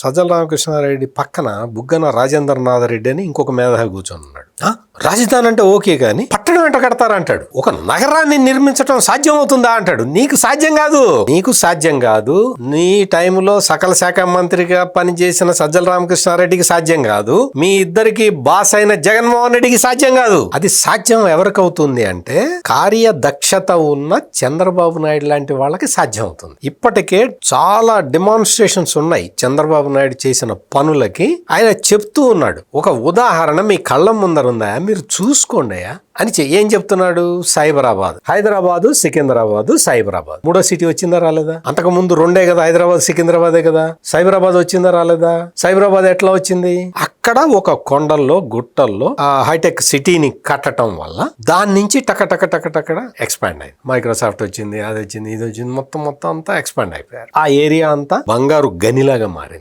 సజ్జల రామకృష్ణారెడ్డి పక్కన బుగ్గన రాజేంద్రనాథ్ రెడ్డి అని ఇంకొక మేధావి కూర్చొని ఉన్నాడు. ఆ? రాజధాని అంటే ఓకే కానీ పట్టణం వెంట కడతారంటాడు ఒక నగరాన్ని నిర్మించడం సాధ్యం అవుతుందా అంటాడు. నీకు సాధ్యం కాదు. నీకు సాధ్యం కాదు. నీ టైంలో సకల శాఖ మంత్రిగా పనిచేసిన సజ్జల రామకృష్ణారెడ్డికి సాధ్యం కాదు. మీ ఇద్దరికి బాస్ అయిన జగన్మోహన్ రెడ్డికి సాధ్యం కాదు. అది సాధ్యం ఎవరికవుతుంది అంటే అంటే కార్యదక్షత ఉన్న చంద్రబాబు నాయుడు లాంటి వాళ్ళకి సాధ్యం అవుతుంది ఇప్పటికే చాలా డిమాన్స్ట్రేషన్స్ ఉన్నాయి చంద్రబాబు నాయుడు చేసిన పనులకి. ఆయన చెప్తూ ఉన్నాడు. ఒక ఉదాహరణ మీ కళ్ళ ముందర ఉందా? మీరు చూసుకోండియా అని ఏం చెప్తున్నాడు? సైబరాబాద్. హైదరాబాదు సికింద్రాబాద్ సైబరాబాద్. మూడో సిటీ వచ్చిందా రాలేదా? అంతకు ముందు రెండే కదా హైదరాబాద్ సికింద్రాబాదే కదా. సైబరాబాద్ వచ్చిందా రాలేదా? సైబరాబాద్ ఎట్లా వచ్చింది? అక్కడ ఒక కొండల్లో గుట్టల్లో ఆ హైటెక్ సిటీని కట్టడం వల్ల దాని నుంచి టక టక టక టక ఎక్స్పాండ్ అయింది. మైక్రోసాఫ్ట్ వచ్చింది అది వచ్చింది ఇది వచ్చింది మొత్తం మొత్తం అంతా ఎక్స్పాండ్ అయిపోయారు. ఆ ఏరియా అంతా బంగారు గనిలాగా మారింది.